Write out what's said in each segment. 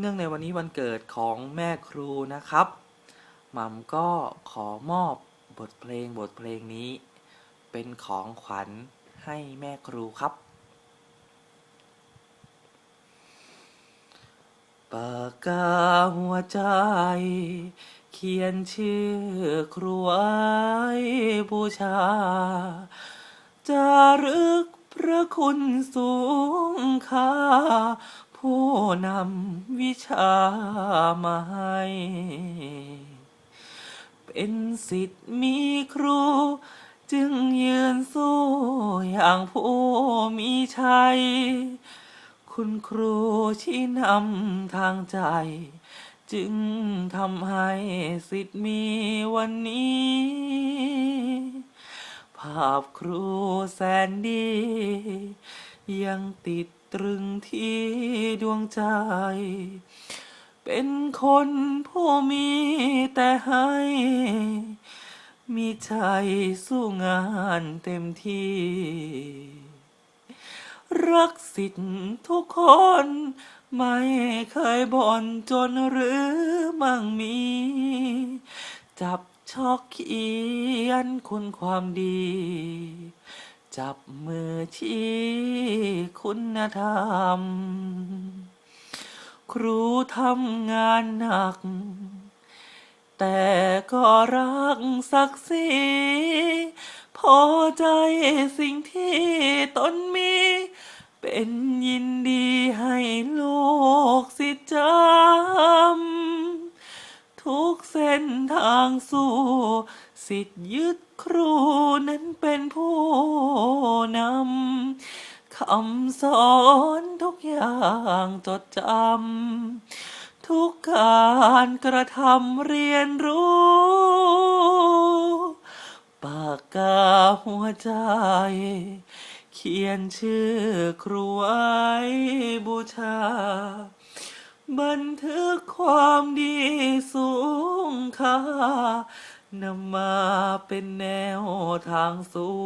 เนื่องในวันนี้วันเกิดของแม่ครูนะครับหม่ำก็ขอมอบบทเพลงบทเพลงนี้ เป็นของขวัญให้แม่ครูครับ ปากกาหัวใจ เขียนชื่อครูไว้บูชาจารึกพระคุณสูงค่า ผู้นำวิชามาให้ เป็นสิทธิ์มีครู จึงยืนสู้อย่างผู้มีชัย คุณครูชี้นำทางใจ จึงทำให้สิทธิ์มีวันนี้ภาพครูแสนดี ยังติดตรึงที่ดวงใจ เป็นคนผู้มีแต่ให้ มีใจสู้งานเต็มที่ รักสิทธิ์ทุกคน ไม่เคยบ่นจนหรือมั่งมี จับชอกเขียนคุณความดี จับมือชี้คุณธรรม ครูทำงานหนัก แต่ก็รักศักดิ์ศรีพอใจสิ่งที่ตนมี เป็นยินดี ทุกเส้นทางสู้สิทธิยึดครูนั้นเป็นผู้นำคำสอนทุกอย่างจดจำทุกการกระทำเรียนรู้ ปากกาหัวใจ เขียนชื่อครูไว้บูชา บันทึกความดี ค่านำมาเป็นแนวทางสู้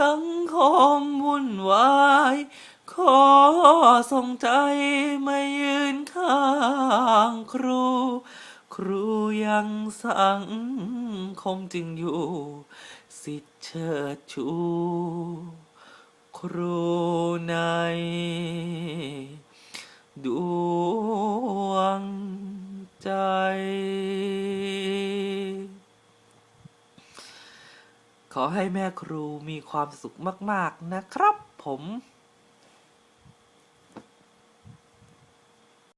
สังคมวุ่นวาย ขอส่งใจมายืนข้างครู ครูยังสังคมจึงอยู่ สิทธิเชิดชู ครูใน ขอให้แม่ครูมีความสุขมากๆนะครับผม